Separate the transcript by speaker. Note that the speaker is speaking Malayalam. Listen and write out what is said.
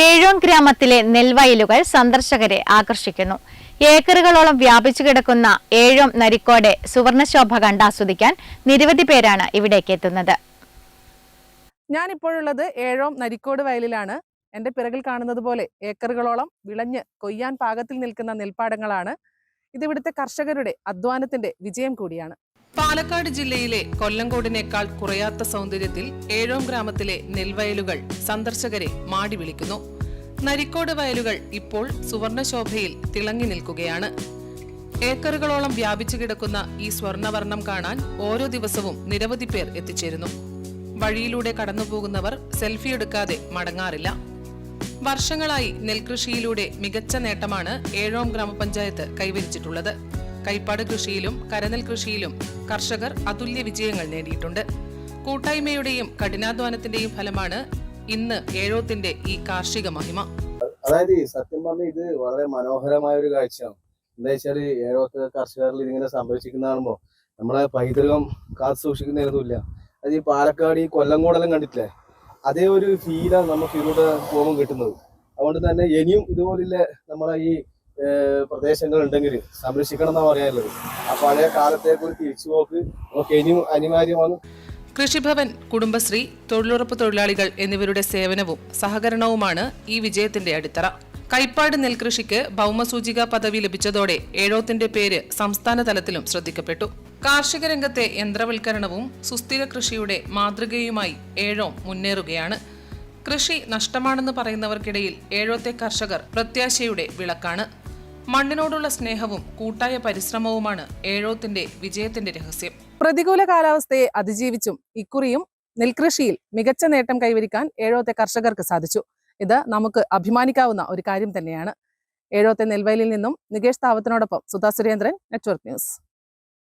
Speaker 1: ഏഴോൺ ഗ്രാമത്തിലെ നെൽവയലുകൾ സന്ദർശകരെ ആകർഷിക്കുന്നു. ഏക്കറുകളോളം വ്യാപിച്ചു കിടക്കുന്ന ഏഴോം നരിക്കോടെ സുവർണശോഭ കണ്ടാസ്വദിക്കാൻ നിരവധി പേരാണ് ഇവിടേക്ക് എത്തുന്നത്.
Speaker 2: ഞാനിപ്പോഴുള്ളത് ഏഴോം നരിക്കോട് വയലിലാണ്. എന്റെ പിറകിൽ കാണുന്നത് പോലെ ഏക്കറുകളോളം വിളഞ്ഞ് കൊയ്യാൻ പാകത്തിൽ നിൽക്കുന്ന നെൽപ്പാടങ്ങളാണ്. ഇത് ഇവിടുത്തെ കർഷകരുടെ അധ്വാനത്തിന്റെ വിജയം കൂടിയാണ്. പാലക്കാട് ജില്ലയിലെ കൊല്ലങ്കോടിനേക്കാൾ കുറയാത്ത സൗന്ദര്യത്തിൽ ഏഴോം ഗ്രാമത്തിലെ നെൽവയലുകൾ സന്ദർശകരെ മാടി വിളിക്കുന്നു. നരിക്കോട് വയലുകൾ ഇപ്പോൾ സുവർണശോഭയിൽ തിളങ്ങി നിൽക്കുകയാണ്. ഏക്കറുകളോളം വ്യാപിച്ചു കിടക്കുന്ന ഈ സ്വർണവർണം കാണാൻ ഓരോ ദിവസവും നിരവധി പേർ എത്തിച്ചേരുന്നു. വഴിയിലൂടെ കടന്നുപോകുന്നവർ സെൽഫി എടുക്കാതെ മടങ്ങാറില്ല. വർഷങ്ങളായി നെൽകൃഷിയിലൂടെ മികച്ച നേട്ടമാണ് ഏഴോം ഗ്രാമപഞ്ചായത്ത് കൈവരിച്ചിട്ടുള്ളത്. കൈപ്പാട് കൃഷിയിലും കരനെൽ കൃഷിയിലും കർഷകർ അതുല്യ വിജയങ്ങൾ നേടിയിട്ടുണ്ട്. കൂട്ടായ്മയുടെയും കഠിനാധ്വാനത്തിന്റെയും ഫലമാണ് ഇന്ന് ഏഴോത്തിന്റെ ഈ കാർഷിക മഹിമ.
Speaker 3: അതായത് സത്യം പറഞ്ഞ ഇത് വളരെ മനോഹരമായ ഒരു കാഴ്ചയാണ്. എന്താ വെച്ചാൽ ഏഴോത്ത് കർഷകരിൽ ഇതിങ്ങനെ സംരക്ഷിക്കുന്ന കാണുമ്പോ നമ്മളെ പൈതൃകം കാത്തു സൂക്ഷിക്കുന്നതൊന്നുമില്ല അത് ഈ പാലക്കാട് ഈ കൊല്ലങ്കോടെല്ലാം കണ്ടിട്ടില്ലേ? അതേ ഒരു ഫീലാണ് നമുക്ക് ഇതിലൂടെ പോകുമ്പോൾ കിട്ടുന്നത്. അതുകൊണ്ട് തന്നെ ഇനിയും ഇതുപോലുള്ള നമ്മളെ ഈ പ്രദേശങ്ങൾ ഉണ്ടെങ്കിൽ സംരക്ഷിക്കണം എന്നാണ് പറയാനുള്ളത്. ആ പഴയ കാലത്തേക്ക് ഒരു തിരിച്ചുപോക്ക് നമുക്ക് ഇനിയും അനിവാര്യമാണ്.
Speaker 2: കൃഷിഭവൻ കുടുംബശ്രീ തൊഴിലുറപ്പ് തൊഴിലാളികൾ എന്നിവരുടെ സേവനവും സഹകരണവുമാണ് ഈ വിജയത്തിന്റെ അടിത്തറ. കൈപ്പാട് നെൽകൃഷിക്ക് ഭൗമസൂചിക പദവി ലഭിച്ചതോടെ ഏഴോത്തിന്റെ പേര് സംസ്ഥാന തലത്തിലും ശ്രദ്ധിക്കപ്പെട്ടു. കാർഷിക രംഗത്തെ യന്ത്രവൽക്കരണവും സുസ്ഥിര കൃഷിയുടെ മാതൃകയുമായി ഏഴോ മുന്നേറുകയാണ്. കൃഷി നഷ്ടമാണെന്ന് പറയുന്നവർക്കിടയിൽ ഏഴോത്തെ കർഷകർ പ്രത്യാശയുടെ വിളക്കാണ്. മണ്ണിനോടുള്ള സ്നേഹവും കൂട്ടായ പരിശ്രമവുമാണ് ഏഴോത്തിന്റെ വിജയത്തിന്റെ രഹസ്യം. പ്രതികൂല കാലാവസ്ഥയെ അതിജീവിച്ചും ഇക്കുറിയും നെൽകൃഷിയിൽ മികച്ച നേട്ടം കൈവരിക്കാൻ ഏഴോത്തെ കർഷകർക്ക് സാധിച്ചു. ഇത് നമുക്ക് അഭിമാനിക്കാവുന്ന ഒരു കാര്യം തന്നെയാണ്. ഏഴോത്തെ നെൽവയലിൽ നിന്നും നികേഷ് താവത്തിനോടൊപ്പം സുധാ സുരേന്ദ്രൻ നെറ്റ്വർക്ക് ന്യൂസ്.